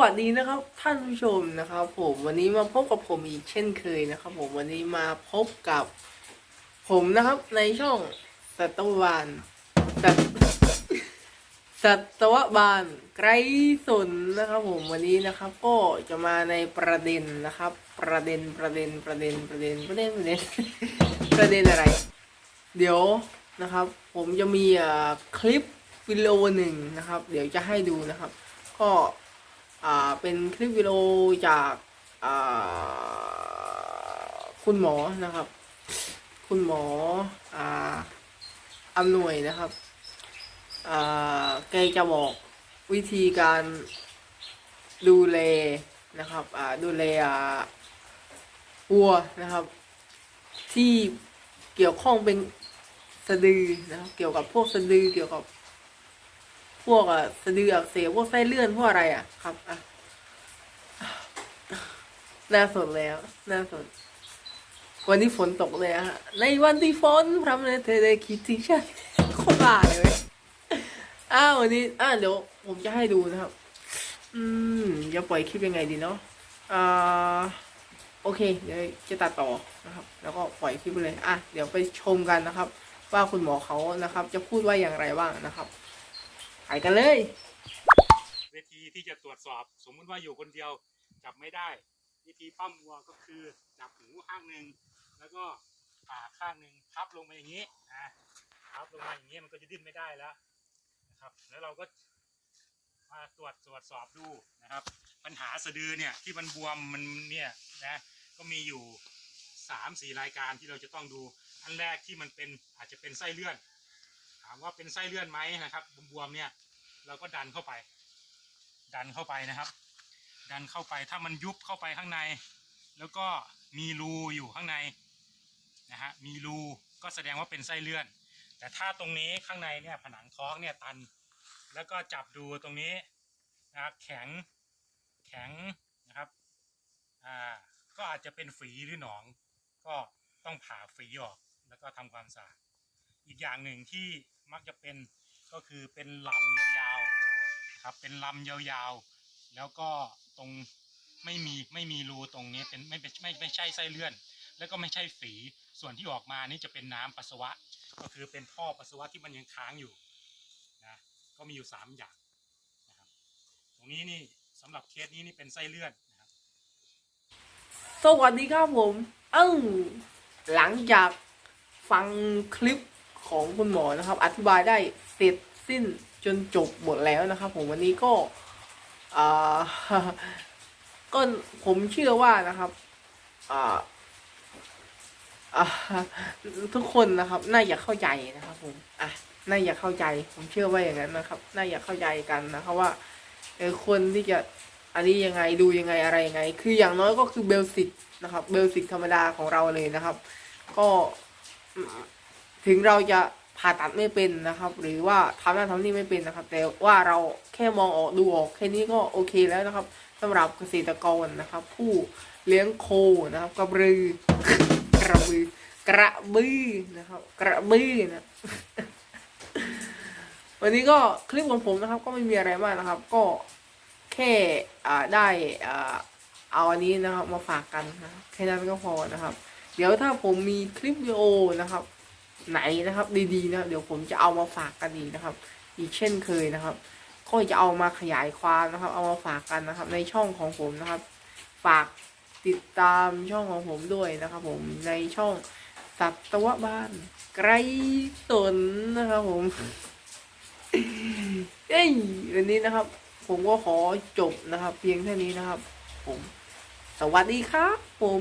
วัสดีนะครับ ท่านผู้ชมนะครับ ผมวันนี้มาพบกับผมอีกเช่นเคยนะครับ ผมวันนี้มาพบกับ ผมนะครับในช่องสัตวบาลสัตสัตวบาลไกรสนนะครับ ผมวันนี้นะครับ ก็จะมาในประเด็นนะครับ ประเด็นประเด็นประเด็นประเด็นประเด็นประเด็นประเด็นอะไร เดี๋ยวนะครับ ผมจะมีคลิปวิดีโอหนึ่งนะครับ เดี๋ยวจะให้ดูนะครับ ก็ อ่าเป็นคลิปวิดีโอจากอ่าคุณหมอนะครับ คุณหมออ่าอำนวยนะครับอ่าแกจะบอกวิธีการดูแลนะครับอ่าดูแลอ่าวัวนะครับ ที่เกี่ยวข้องเป็นสะดือนะครับเกี่ยวกับพวกสะดือเกี่ยวกับ พวกอะสะดืออักเสบพวกไส้เลื่อนพวกอะไรอะ ครับอะน่าสนแล้วน่าสนวันนี้ฝนตกเลยอะฮะในวันที่ฝนพรำในเธอได้คิดถึงฉันโคตรบ้าเลยเว้ยอ้าววันนี้อะเดี๋ยวผมจะให้ดูนะครับ อืมจะปล่อยคลิปยังไงดีเนาะอ่าโอเค เดี๋ยวจะตัดต่อนะครับ แล้วก็ปล่อยคลิปไปเลย อะ เดี๋ยวไปชมกันนะครับ ว่าคุณหมอเขานะครับ จะพูดว่าอย่างไรบ้างนะครับ ไปกันเลยเวทีที่จะตรวจสอบ สมมุติว่าอยู่คนเดียวจับไม่ได้ วิธีปั้มวัวก็คือจับหูข้างหนึ่งแล้วก็ปากข้างหนึ่งพับลงมาอย่างนี้นะพับลงมาอย่างนี้มันก็จะดิ้นไม่ได้แล้วนะครับ แล้วเราก็มาตรวจตรวจสอบดูนะครับ ปัญหาสะดือเนี่ยที่มันบวมมันเนี่ยนะก็มีอยู่สามสี่รายการที่เราจะต้องดู อันแรกที่มันเป็นอาจจะเป็นไส้เลื่อน ถามว่าเป็นไส้เลื่อนไหมนะครับบวมๆเนี่ย เราก็ดันเข้าไป ดันเข้าไปนะครับ ดันเข้าไปถ้ามันยุบเข้าไปข้างใน แล้วก็มีรูอยู่ข้างในนะฮะมีรูก็แสดงว่าเป็นไส้เลื่อน แต่ถ้าตรงนี้ข้างในเนี่ยผนังท้องเนี่ยตัน แล้วก็จับดูตรงนี้นะครับแข็งแข็งนะครับอ่าก็อาจจะเป็นฝีหรือหนอง ก็ต้องผ่าฝีออกแล้วก็ทำความสะอาดอีกอย่างหนึ่งที่ มักจะเป็นก็คือเป็นลำยาวๆครับเป็นลำยาวๆ แล้วก็ตรงไม่มีไม่มีรูตรงนี้เป็นไม่เป็นไม่ไม่ใช่ไส้เลื่อน แล้วก็ไม่ใช่ฝีส่วนที่ออกมานี่จะเป็นน้ำปัสสาวะ ก็คือเป็นท่อปัสสาวะที่มันยังค้างอยู่นะก็มีอยู่สามอย่างนะครับตรงนี้นี่สำหรับเคสนี้นี่เป็นไส้เลื่อนนะครับสวัสดีครับผมเอ้าหลังจากฟังคลิป ของคุณหมอนะครับ อธิบายได้เสร็จสิ้นจนจบหมดแล้วนะครับ ผมวันนี้ก็ก็ผมเชื่อว่านะครับทุกคนนะครับ น่าจะเข้าใจนะครับผมอะน่าจะเข้าใจ ผมเชื่อว่าอย่างนั้นนะครับ น่าจะเข้าใจกันนะครับว่าเออคนที่จะอันนี้ยังไงดูยังไงอะไรยังไง คืออย่างน้อยก็คือเบลสิกนะครับ เบลสิกธรรมดาของเราเลยนะครับ ก็ ถึงเราจะผ่าตัดไม่เป็นนะครับ หรือว่าทำนั่นทำนี่ไม่เป็นนะครับ แต่ว่าเราแค่มองออกดูออกแค่นี้ก็โอเคแล้วนะครับสำหรับเกษตรกรนะครับ ผู้เลี้ยงโคนะครับ กระบือกระบือกระบือนะครับ กระบือนะวันนี้ก็คลิปของผมนะครับ ก็ไม่มีอะไรมากนะครับ ก็แค่ได้เอาอันนี้นะครับ มาฝากกันนะแค่นั้นก็พอนะครับ เดี๋ยวถ้าผมมีคลิปวิดีโอนะครับ ไหนนะครับดีๆนะเดี๋ยวผมจะเอามาฝากกันอีกนะครับ อีกเช่นเคยนะครับ ก็จะเอามาขยายความนะครับ เอามาฝากกันนะครับ ในช่องของผมนะครับ ฝากติดตามช่องของผมด้วยนะครับ ผมในช่องสัตวบ้านไกรสนนะครับผมเอ้ยวันนี้นะครับ ผมก็ขอจบนะครับ เพียงเท่านี้นะครับ ผม สวัสดีครับ ผม